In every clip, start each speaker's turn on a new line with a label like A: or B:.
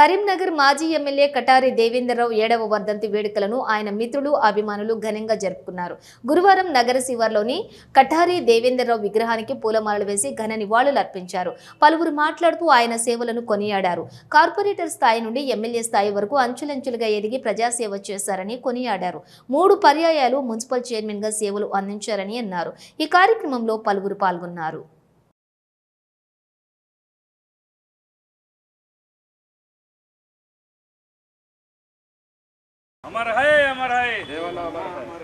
A: కరీంనగర్ మాజీ ఎమ్మెల్యే కటారి దేవేంద్రరావు ఏడవ వర్ధంతి వేడుకలను ఆయన మిత్రులు అభిమానులు ఘనంగా జరుపుకున్నారు. గురువారం నగర శివార్లోని కటారి దేవేంద్రరావు విగ్రహానికి పూలమాలలు వేసి ఘన నివాళులు అర్పించారు. పలువురు మాట్లాడుతూ ఆయన సేవలను కొనియాడారు. కార్పొరేటర్ స్థాయి నుండి ఎమ్మెల్యే స్థాయి వరకు అంచులంచులుగా ఎదిగి ప్రజాసేవ చేశారని కొనియాడారు. మూడు పర్యాయాలు మున్సిపల్ చైర్మన్గా సేవలు అందించారని అన్నారు. ఈ కార్యక్రమంలో పలువురు పాల్గొన్నారు.
B: अमर है अमर है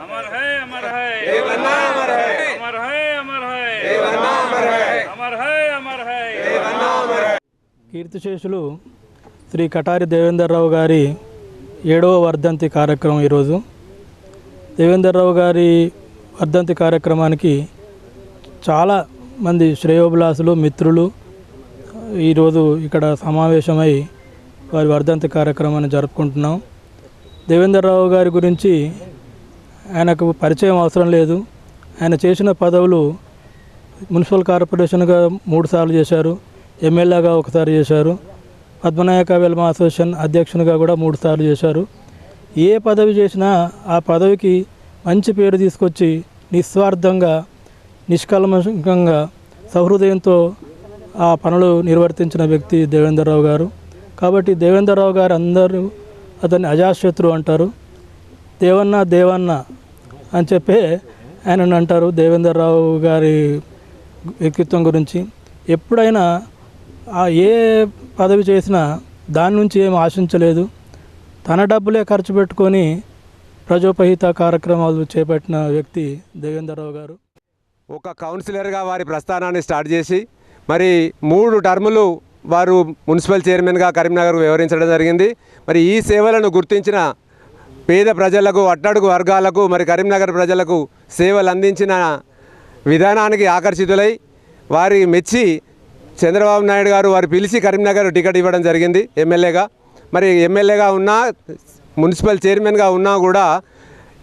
B: अमर है अमर है अमर है अमर है अमर है अमर है
C: కీర్తిశేషులు శ్రీ కటారి దేవేందర్రావు గారి ఏడవ వర్ధంతి కార్యక్రమం ఈరోజు దేవేందర్రావు గారి వర్ధంతి కార్యక్రమానికి చాలా మంది శ్రేయోభిలాసులు మిత్రులు ఈరోజు ఇక్కడ సమావేశమై వారి వర్ధంతి కార్యక్రమాన్ని జరుపుకుంటున్నాం దేవేంద్రరావు గారి గురించి ఆయనకు పరిచయం అవసరం లేదు. ఆయన చేసిన పదవులు మున్సిపల్ కార్పొరేషన్గా మూడుసార్లు చేశారు. ఎమ్మెల్యేగా ఒకసారి చేశారు. పద్మనాయక వెల్మ అసోసియేషన్ అధ్యక్షునిగా కూడా మూడుసార్లు చేశారు. ఏ పదవి చేసినా ఆ పదవికి మంచి పేరు తీసుకొచ్చి నిస్వార్థంగా నిష్కల్మషంగా సహృదయంతో ఆ పనులు నిర్వర్తించిన వ్యక్తి దేవేంద్రరావు గారు. కాబట్టి దేవేంద్రరావు గారు అందరూ అతన్ని అజాశత్రు అంటారు. దేవన్న దేవన్న అని చెప్పే ఆయనను అంటారు. దేవేంద్రరావు గారి వ్యక్తిత్వం గురించి. ఎప్పుడైనా ఆ ఏ పదవి చేసినా దాని నుంచి ఏం ఆశించలేదు. తన డబ్బులే ఖర్చు పెట్టుకొని ప్రజోపహిత కార్యక్రమాలు చేపట్టిన వ్యక్తి దేవేంద్రరావు గారు.
D: ఒక కౌన్సిలర్గా వారి ప్రస్థానాన్ని స్టార్ట్ చేసి మరి మూడు టర్ములు వారు మున్సిపల్ చైర్మన్గా కరీంనగర్ వివరించడం జరిగింది. మరి ఈ సేవలను గుర్తించిన పేద ప్రజలకు అట్టడుగు వర్గాలకు మరి కరీంనగర్ ప్రజలకు సేవలు అందించిన విధానానికి ఆకర్షితులై వారి మెచ్చి చంద్రబాబు నాయుడు గారు వారు పిలిచి కరీంనగర్ టికెట్ ఇవ్వడం జరిగింది ఎమ్మెల్యేగా. మరి ఎమ్మెల్యేగా ఉన్నా మున్సిపల్ చైర్మన్గా ఉన్నా కూడా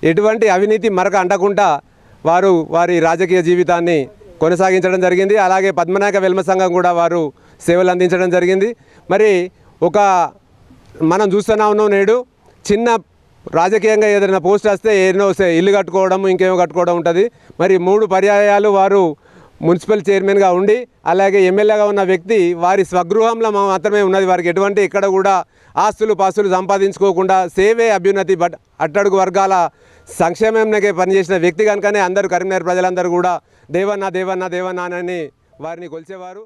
D: ఎటువంటి అవినీతి మరక అంటకుండా వారు వారి రాజకీయ జీవితాన్ని కొనసాగించడం జరిగింది. అలాగే పద్మనాయక వెల్మ సంఘం కూడా వారు సేవలు అందించడం జరిగింది. మరి ఒక మనం చూస్తూనే ఉన్నాం నేడు చిన్న రాజకీయంగా ఏదైనా పోస్ట్ వస్తే ఎన్నో ఇల్లు కట్టుకోవడం ఇంకేమో కట్టుకోవడం ఉంటుంది. మరి మూడు పర్యాయాలు వారు మున్సిపల్ చైర్మన్గా ఉండి అలాగే ఎమ్మెల్యేగా ఉన్న వ్యక్తి వారి స్వగృహంలో మాత్రమే ఉన్నది. వారికి ఎటువంటి ఇక్కడ కూడా ఆస్తులు పాస్తులు సంపాదించుకోకుండా సేవే అభ్యున్నతి బట్ అట్టడుగు వర్గాల సంక్షేమంకే పనిచేసిన వ్యక్తి కనుకనే అందరూ కరీంనగర్ ప్రజలందరూ కూడా దేవన్న దేవన్న దేవన్న అని వారిని కొలిచేవారు.